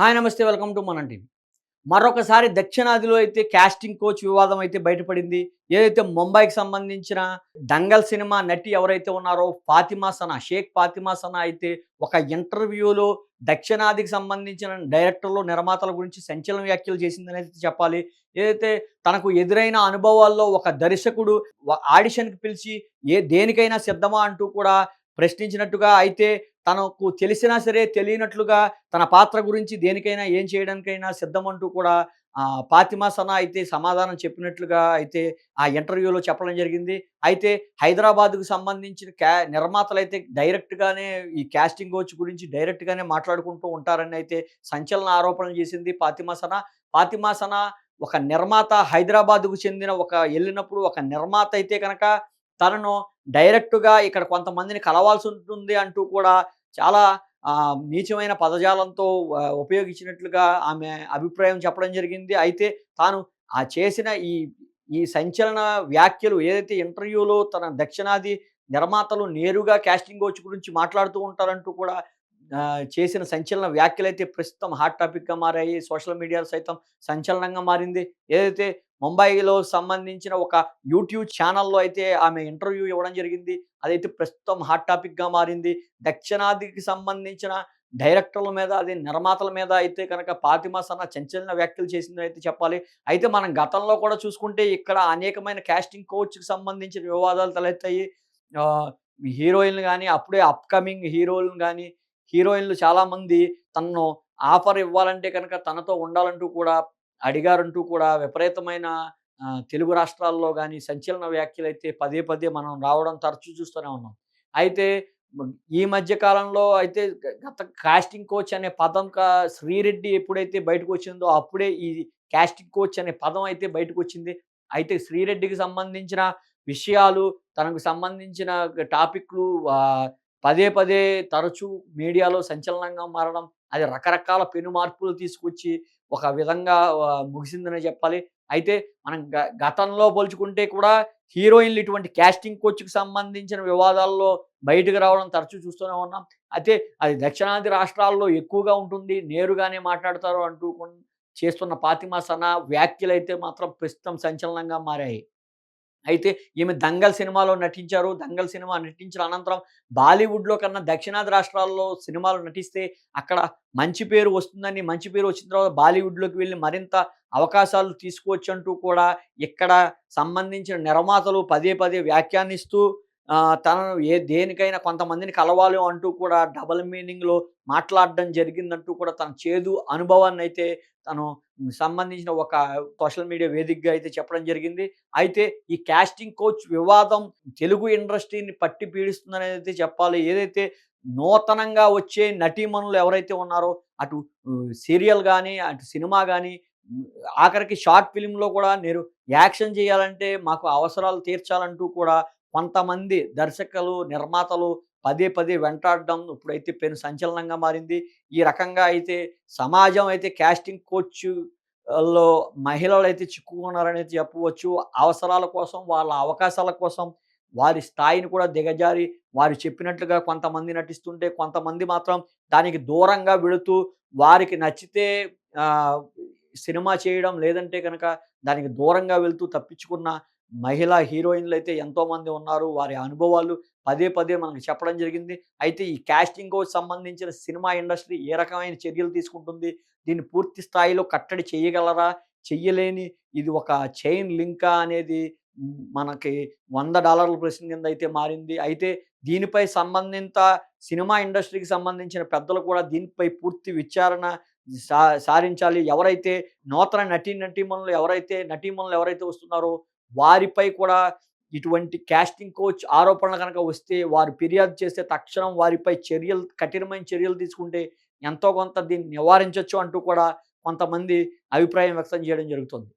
Hi నమస్తే welcome to మన TV. మరొకసారి దక్షిణాదిలో అయితే క్యాస్టింగ్ కోచ్ వివాదం అయితే బయటపడింది. ఏదైతే ముంబైకి సంబంధించిన దంగల్ సినిమా నటి ఎవరైతే ఉన్నారో ఫాతిమా సనా షేక్ ఫాతిమా సనా అయితే ఒక ఇంటర్వ్యూలో దక్షిణాదికి సంబంధించిన డైరెక్టర్లు నిర్మాతల గురించి సంచలన వ్యాఖ్యలు చేసిందని అయితే చెప్పాలి. ఏదైతే తనకు ఎదురైన అనుభవాల్లో ఒక దర్శకుడు ఆడిషన్కి పిలిచి ఏ దేనికైనా సిద్ధమా అంటూ కూడా ప్రశ్నించినట్టుగా అయితే తనకు తెలిసినా సరే తెలియనట్లుగా తన పాత్ర గురించి దేనికైనా ఏం చేయడానికైనా సిద్ధమంటూ కూడా పాతిమా సనా అయితే సమాధానం చెప్పినట్లుగా అయితే ఆ ఇంటర్వ్యూలో చెప్పడం జరిగింది. అయితే హైదరాబాద్కు సంబంధించిన క్యా నిర్మాతలు అయితే డైరెక్ట్గానే ఈ క్యాస్టింగ్ కోచ్ గురించి డైరెక్ట్గానే మాట్లాడుకుంటూ ఉంటారని అయితే సంచలన ఆరోపణలు చేసింది పాతిమా సనా. పాతిమా సనా ఒక నిర్మాత హైదరాబాద్కు చెందిన ఒక వెళ్ళినప్పుడు ఒక నిర్మాత అయితే కనుక తనను డైరెక్ట్గా ఇక్కడ కొంతమందిని కలవాల్సి ఉంటుంది అంటూ కూడా చాలా నీచమైన పదజాలంతో ఉపయోగించినట్లుగా ఆమె అభిప్రాయం చెప్పడం జరిగింది. అయితే తాను ఆ చేసిన ఈ ఈ సంచలన వ్యాఖ్యలు ఏదైతే ఇంటర్వ్యూలో తన దక్షిణాది నిర్మాతలు నేరుగా క్యాస్టింగ్ కోచ్ గురించి మాట్లాడుతూ ఉంటారంటూ కూడా చేసిన సంచలన వ్యాఖ్యలు అయితే ప్రస్తుతం హాట్ టాపిక్గా మారాయి. సోషల్ మీడియాలో సైతం సంచలనంగా మారింది. ఏదైతే ముంబైలో సంబంధించిన ఒక యూట్యూబ్ ఛానల్లో అయితే ఆమె ఇంటర్వ్యూ ఇవ్వడం జరిగింది. అదైతే ప్రస్తుతం హాట్ టాపిక్గా మారింది. దక్షిణాదికి సంబంధించిన డైరెక్టర్ల మీద అదే నిర్మాతల మీద అయితే కనుక ఫాతిమా సన్న చంచలన వ్యాఖ్యలు చేసిందని అయితే చెప్పాలి. అయితే మనం గతంలో కూడా చూసుకుంటే ఇక్కడ అనేకమైన కాస్టింగ్ కోచ్కి సంబంధించిన వివాదాలు తలెత్తాయి. హీరోయిన్లు కానీ అప్పుడే అప్కమింగ్ హీరోలను కానీ హీరోయిన్లు చాలామంది తనను ఆఫర్ ఇవ్వాలంటే కనుక తనతో ఉండాలంటూ కూడా అడిగారంటూ కూడా విపరీతమైన తెలుగు రాష్ట్రాల్లో కానీ సంచలన వ్యాఖ్యలు అయితే పదే పదే మనం రావడం తరచూ చూస్తూనే ఉన్నాం. అయితే ఈ మధ్య కాలంలో అయితే గత కాస్టింగ్ కోచ్ అనే పదం కా శ్రీరెడ్డి ఎప్పుడైతే బయటకు వచ్చిందో అప్పుడే ఈ కాస్టింగ్ కోచ్ అనే పదం అయితే బయటకు వచ్చింది అయితే శ్రీరెడ్డికి సంబంధించిన విషయాలు తనకు సంబంధించిన టాపిక్లు పదే పదే తరచూ మీడియాలో సంచలనంగా మారడం అది రకరకాల పెను మార్పులు తీసుకొచ్చి ఒక విధంగా ముగిసిందనే చెప్పాలి. అయితే మనం గ గతంలో పోల్చుకుంటే కూడా హీరోయిన్లు ఇటువంటి క్యాస్టింగ్ కోచ్కి సంబంధించిన వివాదాల్లో బయటకు రావడం తరచూ చూస్తూనే ఉన్నాం. అయితే అది దక్షిణాది రాష్ట్రాల్లో ఎక్కువగా ఉంటుంది నేరుగానే మాట్లాడతారు అంటూ చేస్తున్న ఫాతిమా సనా వ్యాఖ్యలు అయితే మాత్రం ప్రస్తుతం సంచలనంగా మారాయి. అయితే ఈమె దంగల్ సినిమాలో నటించారు. దంగల్ సినిమా నటించిన అనంతరం బాలీవుడ్లో కన్నా దక్షిణాది రాష్ట్రాల్లో సినిమాలు నటిస్తే అక్కడ మంచి పేరు వస్తుందని మంచి పేరు వచ్చిన తర్వాత బాలీవుడ్లోకి వెళ్ళి మరింత అవకాశాలు తీసుకోవచ్చు అంటూ కూడా ఇక్కడ సంబంధించిన నిర్మాతలు పదే పదే వ్యాఖ్యానిస్తూ తనను ఏ దేనికైనా కొంతమందిని కలవాలి అంటూ కూడా డబల్ మీనింగ్లో మాట్లాడడం జరిగిందంటూ కూడా తన చేదు అనుభవాన్ని అయితే తను సంబంధించిన ఒక సోషల్ మీడియా వేదికగా అయితే చెప్పడం జరిగింది. అయితే ఈ క్యాస్టింగ్ కోచ్ వివాదం తెలుగు ఇండస్ట్రీని పట్టి పీడిస్తుందని అయితే చెప్పాలి. ఏదైతే నూతనంగా వచ్చే నటీమణులు ఎవరైతే ఉన్నారో అటు సీరియల్ కానీ అటు సినిమా కానీ ఆఖరికి షార్ట్ ఫిలింలో కూడా నేను యాక్షన్ చేయాలంటే మాకు అవసరాలు తీర్చాలంటూ కూడా కొంతమంది దర్శకులు నిర్మాతలు పదే పదే వెంటాడడం ఇప్పుడైతే పెను సంచలనంగా మారింది. ఈ రకంగా అయితే సమాజం అయితే క్యాస్టింగ్ కోచ్లో మహిళలు అయితే చిక్కుకున్నారని చెప్పవచ్చు. అవసరాల కోసం వాళ్ళ అవకాశాల కోసం వారి స్థాయిని కూడా దిగజారి వారు చెప్పినట్లుగా కొంతమంది నటిస్తుంటే కొంతమంది మాత్రం దానికి దూరంగా వెళుతూ వారికి నచ్చితే సినిమా చేయడం లేదంటే కనుక దానికి దూరంగా వెళుతూ తప్పించుకున్న మహిళా హీరోయిన్లు అయితే ఎంతోమంది ఉన్నారు. వారి అనుభవాలు పదే పదే మనకు చెప్పడం జరిగింది. అయితే ఈ క్యాస్టింగ్ కోచ్ సంబంధించిన సినిమా ఇండస్ట్రీ ఏ రకమైన చర్యలు తీసుకుంటుంది? దీన్ని పూర్తి స్థాయిలో కట్టడి చేయగలరా? చెయ్యలేని ఇది ఒక చైన్ లింకా అనేది మనకి వంద డాలర్ల ప్రశ్న కింద అయితే మారింది. అయితే దీనిపై సంబంధిత సినిమా ఇండస్ట్రీకి సంబంధించిన పెద్దలు కూడా దీనిపై పూర్తి విచారణ సా సారించాలి. ఎవరైతే నూతన నటీ నటీమణులు ఎవరైతే నటీమణులు ఎవరైతే వస్తున్నారో వారిపై కూడా ఇటువంటి కాస్టింగ్ కోచ్ ఆరోపణలు కనుక వస్తే వారు ఫిర్యాదు చేస్తే తక్షణం వారిపై చర్యలు కఠినమైన చర్యలు తీసుకుంటే ఎంతో కొంత దీన్ని నివారించవచ్చు అంటూ కూడా కొంతమంది అభిప్రాయం వ్యక్తం చేయడం జరుగుతుంది.